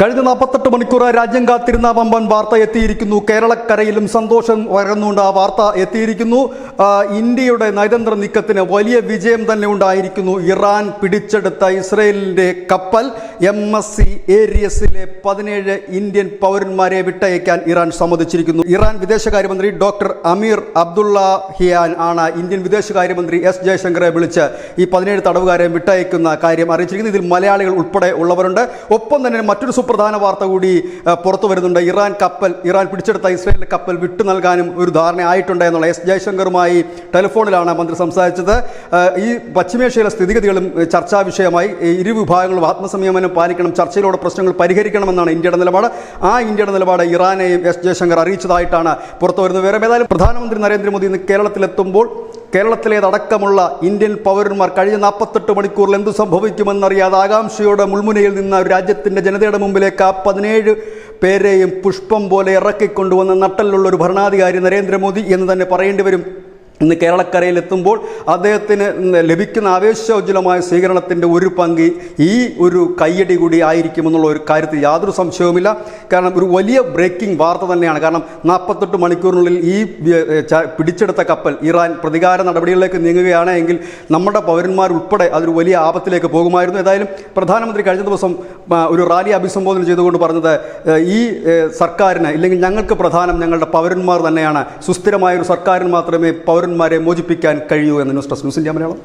കഴിഞ്ഞ നാൽപ്പത്തെട്ട് മണിക്കൂർ രാജ്യം കാത്തിരുന്ന വമ്പൻ വാർത്ത എത്തിയിരിക്കുന്നു. കേരളക്കരയിലും സന്തോഷം വരുന്നുണ്ട്. ആ വാർത്ത എത്തിയിരിക്കുന്നു. ഇന്ത്യയുടെ നയതന്ത്ര നീക്കത്തിന് വലിയ വിജയം തന്നെ ഉണ്ടായിരിക്കുന്നു. ഇറാൻ പിടിച്ചെടുത്ത ഇസ്രയേലിന്റെ കപ്പൽ എം എസ് സി ഏരിയസിലെ പതിനേഴ് ഇന്ത്യൻ പൗരന്മാരെ വിട്ടയക്കാൻ ഇറാൻ സമ്മതിച്ചിരിക്കുന്നു. ഇറാൻ വിദേശകാര്യമന്ത്രി ഡോക്ടർ അമീർ അബ്ദുള്ള ഹിയാൻ ആണ് ഇന്ത്യൻ വിദേശകാര്യമന്ത്രി എസ് ജയശങ്കറെ വിളിച്ച് ഈ പതിനേഴ് തടവുകാരെ വിട്ടയക്കുന്ന കാര്യം അറിയിച്ചിരിക്കുന്നു. ഇതിൽ മലയാളികൾ ഉൾപ്പെടെ ഉള്ളവരുണ്ട്. ഒപ്പം തന്നെ മറ്റൊരു സുപ്രധാന വാർത്ത കൂടി പുറത്തു വരുന്നുണ്ട്. ഇറാൻ കപ്പൽ ഇറാൻ പിടിച്ചെടുത്ത ഇസ്രയേലിലെ കപ്പൽ വിട്ടു നൽകാനും ഒരു ധാരണ ആയിട്ടുണ്ട് എന്നുള്ള എസ് ജയശങ്കറുമായി ടെലിഫോണിലാണ് മന്ത്രി സംസാരിച്ചത്. ഈ പശ്ചിമേഷ്യയിലെ സ്ഥിതിഗതികളും ചർച്ചാ വിഷയമായി ഇരു വിഭാഗങ്ങളും ആത്മസംയമനം പാലിക്കണം ചർച്ചയിലൂടെ പ്രശ്നങ്ങൾ പരിഹരിക്കണമെന്നാണ് ഇന്ത്യയുടെ നിലപാട്. ആ ഇന്ത്യയുടെ നിലപാട് ഇറാനെയും എസ് ജയശങ്കർ അറിയിച്ചതായിട്ടാണ് പുറത്തു വരുന്നത് വേറെ ഏതായാലും പ്രധാനമന്ത്രി നരേന്ദ്രമോദി ഇന്ന് കേരളത്തിലെത്തുമ്പോൾ കേരളത്തിലേതടക്കമുള്ള ഇന്ത്യൻ പൗരന്മാർ കഴിഞ്ഞ നാൽപ്പത്തെട്ട് മണിക്കൂറിൽ എന്തു സംഭവിക്കുമെന്നറിയാതെ ആകാംക്ഷയോടെ മുൾമുനയിൽ നിന്ന രാജ്യത്തിന്റെ ജനതയുടെ മുമ്പിലേക്ക് ആ പതിനേഴ് പേരെയും പുഷ്പം പോലെ ഇറക്കിക്കൊണ്ടുവന്ന നട്ടലിലുള്ള ഒരു ഭരണാധികാരി നരേന്ദ്രമോദി എന്ന് തന്നെ പറയേണ്ടി വരും. ഇന്ന് കേരളക്കരയിൽ എത്തുമ്പോൾ അദ്ദേഹത്തിന് ലഭിക്കുന്ന ആവേശോജ്വലമായ സ്വീകരണത്തിന്റെ ഒരു പങ്ക് ഈ ഒരു കയ്യടി കൂടി ആയിരിക്കുമെന്നുള്ള ഒരു കാര്യത്തിൽ യാതൊരു സംശയവുമില്ല. കാരണം ഒരു വലിയ ബ്രേക്കിംഗ് വാർത്ത തന്നെയാണ്. കാരണം നാൽപ്പത്തെട്ട് മണിക്കൂറിനുള്ളിൽ ഈ പിടിച്ചെടുത്ത കപ്പൽ ഇറാൻ പ്രതികാര നടപടികളിലേക്ക് നീങ്ങുകയാണ് എങ്കിൽ നമ്മുടെ പൗരന്മാർ ഉൾപ്പെടെ അതൊരു വലിയ ആപത്തിലേക്ക് പോകുമായിരുന്നു. ഏതായാലും പ്രധാനമന്ത്രി കഴിഞ്ഞ ദിവസം ഒരു റാലി അഭിസംബോധന ചെയ്തുകൊണ്ട് പറഞ്ഞത് ഈ സർക്കാരിന് ഇല്ലെങ്കിൽ ഞങ്ങൾക്ക് പ്രധാനം ഞങ്ങളുടെ പൗരന്മാർ തന്നെയാണ്. സുസ്ഥിരമായ ഒരു സർക്കാരിന് മാത്രമേ പൗരന്മാരെ മോചിപ്പിക്കാൻ കഴിയൂ എന്ന് news desk news India Malayalam.